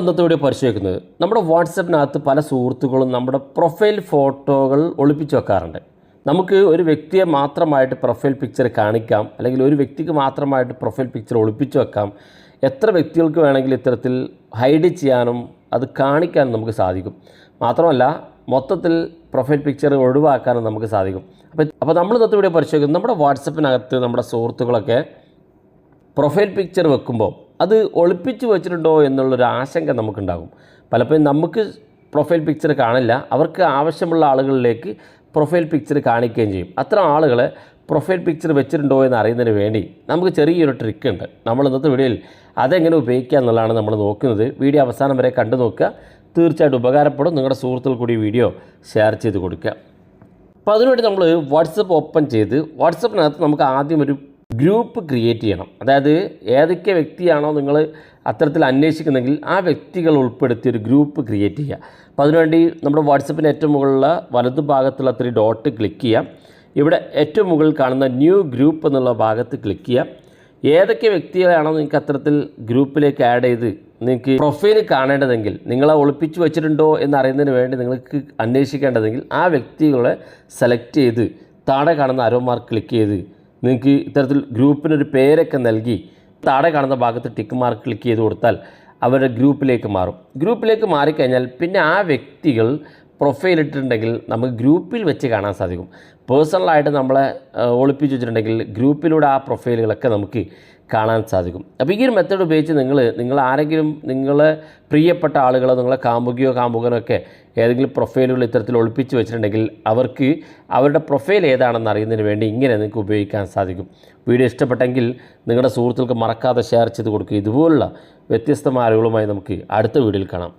ഇന്നത്തെ വീഡിയോ പരിശോധിക്കുന്നത് നമ്മുടെ വാട്സപ്പിനകത്ത് പല സുഹൃത്തുക്കളും നമ്മുടെ പ്രൊഫൈൽ ഫോട്ടോകൾ ഒളിപ്പിച്ച് വെക്കാറുണ്ട്. നമുക്ക് ഒരു വ്യക്തിയെ മാത്രമായിട്ട് പ്രൊഫൈൽ പിക്ചർ കാണിക്കാം അല്ലെങ്കിൽ ഒരു വ്യക്തിക്ക് മാത്രമായിട്ട് പ്രൊഫൈൽ പിക്ചർ ഒളിപ്പിച്ച് വെക്കാം. എത്ര വ്യക്തികൾക്ക് വേണമെങ്കിൽ ഇത്തരത്തിൽ ഹൈഡ് ചെയ്യാനും അത് കാണിക്കാനും നമുക്ക് സാധിക്കും. മാത്രമല്ല മൊത്തത്തിൽ പ്രൊഫൈൽ പിക്ചർ ഒഴിവാക്കാനും നമുക്ക് സാധിക്കും. അപ്പോൾ അപ്പോൾ നമ്മൾ ഇന്നത്തെ വീഡിയോ പരിശോധിക്കുന്നത് നമ്മുടെ വാട്സപ്പിനകത്ത് നമ്മുടെ സുഹൃത്തുക്കളൊക്കെ പ്രൊഫൈൽ പിക്ചർ വെക്കുമ്പോൾ അത് ഒളിപ്പിച്ച് വെച്ചിട്ടുണ്ടോ എന്നുള്ളൊരു ആശങ്ക നമുക്കുണ്ടാകും. പലപ്പോഴും നമുക്ക് പ്രൊഫൈൽ പിക്ചർ കാണില്ല. അവർക്ക് ആവശ്യമുള്ള ആളുകളിലേക്ക് പ്രൊഫൈൽ പിക്ചർ കാണിക്കുകയും ചെയ്യും. അത്തരം ആളുകളെ പ്രൊഫൈൽ പിക്ചർ വെച്ചിട്ടുണ്ടോ എന്ന് അറിയുന്നതിന് വേണ്ടി നമുക്ക് ചെറിയൊരു ട്രിക്ക് ഉണ്ട്. നമ്മൾ ഇന്നത്തെ വീഡിയോയിൽ അതെങ്ങനെ ഉപയോഗിക്കുക എന്നുള്ളതാണ് നമ്മൾ നോക്കുന്നത്. വീഡിയോ അവസാനം വരെ കണ്ടു നോക്കുക. തീർച്ചയായിട്ടും ഉപകാരപ്പെടും. നിങ്ങളുടെ സുഹൃത്തുക്കൾ കൂടി വീഡിയോ ഷെയർ ചെയ്ത് കൊടുക്കുക. അപ്പോൾ അതിനുവേണ്ടി നമ്മൾ വാട്സപ്പ് ഓപ്പൺ ചെയ്ത് വാട്സപ്പിനകത്ത് നമുക്ക് ആദ്യം ഒരു ഗ്രൂപ്പ് ക്രിയേറ്റ് ചെയ്യണം. അതായത് ഏതൊക്കെ വ്യക്തിയാണോ നിങ്ങൾ അത്തരത്തിൽ അന്വേഷിക്കുന്നെങ്കിൽ ആ വ്യക്തികൾ ഉൾപ്പെടുത്തി ഒരു ഗ്രൂപ്പ് ക്രിയേറ്റ് ചെയ്യുക. അപ്പോൾ അതിനുവേണ്ടി നമ്മുടെ വാട്സപ്പിന്റെ ഏറ്റവും മുകളിലുള്ള വലതു ഭാഗത്തുള്ള ത്രീ ഡോട്ട് ക്ലിക്ക് ചെയ്യാം ഇവിടെ ഏറ്റവും മുകളിൽ കാണുന്ന ന്യൂ ഗ്രൂപ്പ് എന്നുള്ള ഭാഗത്ത് ക്ലിക്ക് ചെയ്യാം ഏതൊക്കെ വ്യക്തികളെയാണോ നിങ്ങൾക്ക് അത്തരത്തിൽ ഗ്രൂപ്പിലേക്ക് ആഡ് ചെയ്ത് നിങ്ങൾക്ക് പ്രൊഫൈൽ കാണേണ്ടതെങ്കിൽ നിങ്ങളെ ഒളിപ്പിച്ച് വെച്ചിട്ടുണ്ടോ എന്നറിയുന്നതിന് വേണ്ടി നിങ്ങൾക്ക് അന്വേഷിക്കേണ്ടതെങ്കിൽ ആ വ്യക്തികളെ സെലക്ട് ചെയ്ത് താഴെ കാണുന്ന അരോമാർ ക്ലിക്ക് ചെയ്ത് നിങ്ങൾക്ക് ഇത്തരത്തിൽ ഗ്രൂപ്പിനൊരു പേരൊക്കെ നൽകി താഴെ കാണുന്ന ഭാഗത്ത് ടിക്ക് മാർക്ക് ക്ലിക്ക് ചെയ്ത് കൊടുത്താൽ അവരുടെ ഗ്രൂപ്പിലേക്ക് മാറും. ഗ്രൂപ്പിലേക്ക് മാറിക്കഴിഞ്ഞാൽ പിന്നെ ആ വ്യക്തികൾ പ്രൊഫൈൽ ഇട്ടിട്ടുണ്ടെങ്കിൽ നമുക്ക് ഗ്രൂപ്പിൽ വെച്ച് കാണാൻ സാധിക്കും. പേഴ്സണലായിട്ട് നമ്മളെ ഒളിപ്പിച്ച് വെച്ചിട്ടുണ്ടെങ്കിൽ ഗ്രൂപ്പിലൂടെ ആ പ്രൊഫൈലുകളൊക്കെ നമുക്ക് കാണാൻ സാധിക്കും. അപ്പോൾ ഈ ഒരു മെത്തേഡ് ഉപയോഗിച്ച് നിങ്ങൾ നിങ്ങൾ ആരെങ്കിലും നിങ്ങളെ പ്രിയപ്പെട്ട ആളുകളോ നിങ്ങളെ കാമുകിയോ കാമുകനോ ഒക്കെ ഏതെങ്കിലും പ്രൊഫൈലുകൾ ഇത്തരത്തിൽ ഒളിപ്പിച്ച് വെച്ചിട്ടുണ്ടെങ്കിൽ അവർക്ക് അവരുടെ പ്രൊഫൈൽ ഏതാണെന്ന് അറിയുന്നതിന് വേണ്ടി ഇങ്ങനെ നിങ്ങൾക്ക് ഉപയോഗിക്കാൻ സാധിക്കും. വീഡിയോ ഇഷ്ടപ്പെട്ടെങ്കിൽ നിങ്ങളുടെ സുഹൃത്തുക്കൾക്ക് മറക്കാതെ ഷെയർ ചെയ്ത് കൊടുക്കുക. ഇതുപോലുള്ള വ്യത്യസ്തമായ അറിവുകളുമായി നമുക്ക് അടുത്ത വീഡിയോയിൽ കാണാം.